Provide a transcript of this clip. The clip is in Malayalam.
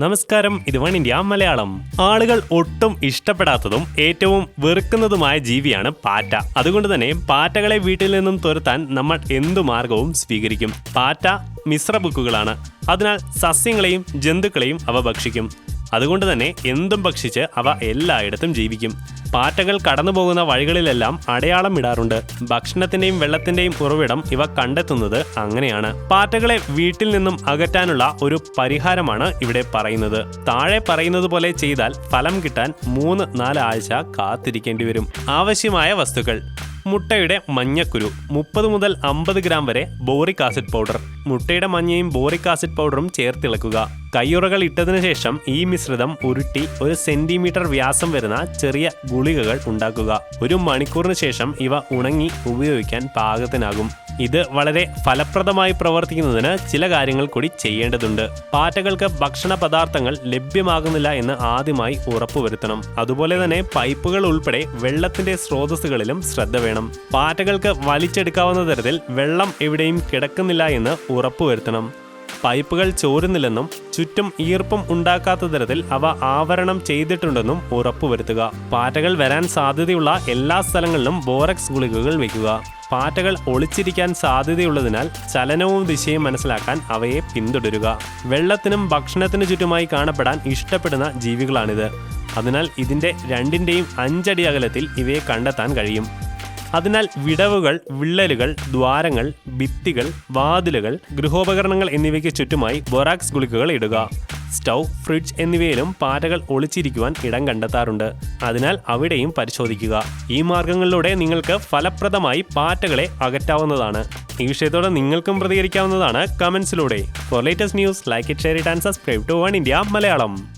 നമസ്കാരം. ഇത് വൺ ഇന്ത്യ മലയാളം. ആളുകൾ ഒട്ടും ഇഷ്ടപ്പെടാത്തതും ഏറ്റവും വെറുക്കുന്നതുമായ ജീവിയാണ് പാറ്റ. അതുകൊണ്ട് തന്നെ പാറ്റകളെ വീട്ടിൽ നിന്നും തുരത്താൻ നമ്മൾ എന്തു മാർഗവും സ്വീകരിക്കും. പാറ്റ മിശ്ര ബുക്കുകളാണ് അതിനാൽ സസ്യങ്ങളെയും ജന്തുക്കളെയും അവ ഭക്ഷിക്കും. അതുകൊണ്ട് തന്നെ എന്തും ഭക്ഷിച്ച് അവ എല്ലായിടത്തും ജീവിക്കും. പാറ്റകൾ കടന്നു പോകുന്ന വഴികളിലെല്ലാം അടയാളം ഇടാറുണ്ട്. ഭക്ഷണത്തിന്റെയും വെള്ളത്തിന്റെയും ഉറവിടം ഇവ കണ്ടെത്തുന്നത് അങ്ങനെയാണ്. പാറ്റകളെ വീട്ടിൽ നിന്നും അകറ്റാനുള്ള ഒരു പരിഹാരമാണ് ഇവിടെ പറയുന്നത്. താഴെ പറയുന്നത് പോലെ ചെയ്താൽ ഫലം കിട്ടാൻ മൂന്ന് നാല് ആഴ്ച കാത്തിരിക്കേണ്ടി വരും. ആവശ്യമായ വസ്തുക്കൾ. മുട്ടയുടെ മഞ്ഞക്കുരു മുപ്പത് മുതൽ അമ്പത് ഗ്രാം വരെ ബോറിക് ആസിഡ് പൗഡർ. മുട്ടയുടെ മഞ്ഞയും ബോറിക് ആസിഡ് പൗഡറും ചേർത്തിളക്കുക കയ്യുറകൾ ഇട്ടതിനു ശേഷം ഈ മിശ്രിതം ഉരുട്ടി ഒരു സെന്റിമീറ്റർ വ്യാസം വരുന്ന ചെറിയ ഗുളികകൾ ഉണ്ടാക്കുക. ഒരു മണിക്കൂറിന് ശേഷം ഇവ ഉണങ്ങി ഉപയോഗിക്കാൻ പാകത്തിനാകും. ഇത് വളരെ ഫലപ്രദമായി പ്രവർത്തിക്കുന്നതിന് ചില കാര്യങ്ങൾ കൂടി ചെയ്യേണ്ടതുണ്ട്. പാറ്റകൾക്ക് ഭക്ഷണ പദാർത്ഥങ്ങൾ ലഭ്യമാകുന്നില്ല എന്ന് ആദ്യമായി ഉറപ്പുവരുത്തണം അതുപോലെ തന്നെ പൈപ്പുകൾ ഉൾപ്പെടെ വെള്ളത്തിന്റെ സ്രോതസ്സുകളിലും ശ്രദ്ധ വേണം. പാറ്റകൾക്ക് വലിച്ചെടുക്കാവുന്ന തരത്തിൽ വെള്ളം എവിടെയും കിടക്കുന്നില്ല എന്ന് ഉറപ്പുവരുത്തണം പൈപ്പുകൾ ചോരുന്നില്ലെന്നും ചുറ്റും ഈർപ്പം ഉണ്ടാക്കാത്ത തരത്തിൽ അവ ആവരണം ചെയ്തിട്ടുണ്ടെന്നും ഉറപ്പുവരുത്തുക. പാറ്റകൾ വരാൻ സാധ്യതയുള്ള എല്ലാ സ്ഥലങ്ങളിലും ബോറക്സ് ഗുളികകൾ വയ്ക്കുക. പാറ്റകൾ ഒളിച്ചിരിക്കാൻ സാധ്യതയുള്ളതിനാൽ ചലനവും ദിശയും മനസ്സിലാക്കാൻ അവയെ പിന്തുടരുക. വെള്ളത്തിനും ഭക്ഷണത്തിനു ചുറ്റുമായി കാണപ്പെടാൻ ഇഷ്ടപ്പെടുന്ന ജീവികളാണിത്. അതിനാൽ ഇതിന്റെ രണ്ടിന്റെയും അഞ്ചടി അകലത്തിൽ ഇവയെ കണ്ടെത്താൻ കഴിയും. അതിനാൽ വിടവുകൾ വിള്ളലുകൾ ദ്വാരങ്ങൾ ഭിത്തികൾ വാതിലുകൾ ഗൃഹോപകരണങ്ങൾ എന്നിവയ്ക്ക് ചുറ്റുമായി ബൊറാക്സ് ഗുളികകൾ ഇടുക. സ്റ്റൗ ഫ്രിഡ്ജ് എന്നിവയിലും പാറ്റകൾ ഒളിച്ചിരിക്കുവാൻ ഇടം കണ്ടെത്താറുണ്ട്. അതിനാൽ അവിടെയും പരിശോധിക്കുക. ഈ മാർഗങ്ങളിലൂടെ നിങ്ങൾക്ക് ഫലപ്രദമായി പാറ്റകളെ അകറ്റാവുന്നതാണ്. ഈ വിഷയത്തോടെ നിങ്ങൾക്കും പ്രതികരിക്കാവുന്നതാണ് കമൻസിലൂടെ. For latest news like it share it and subscribe to one India Malayalam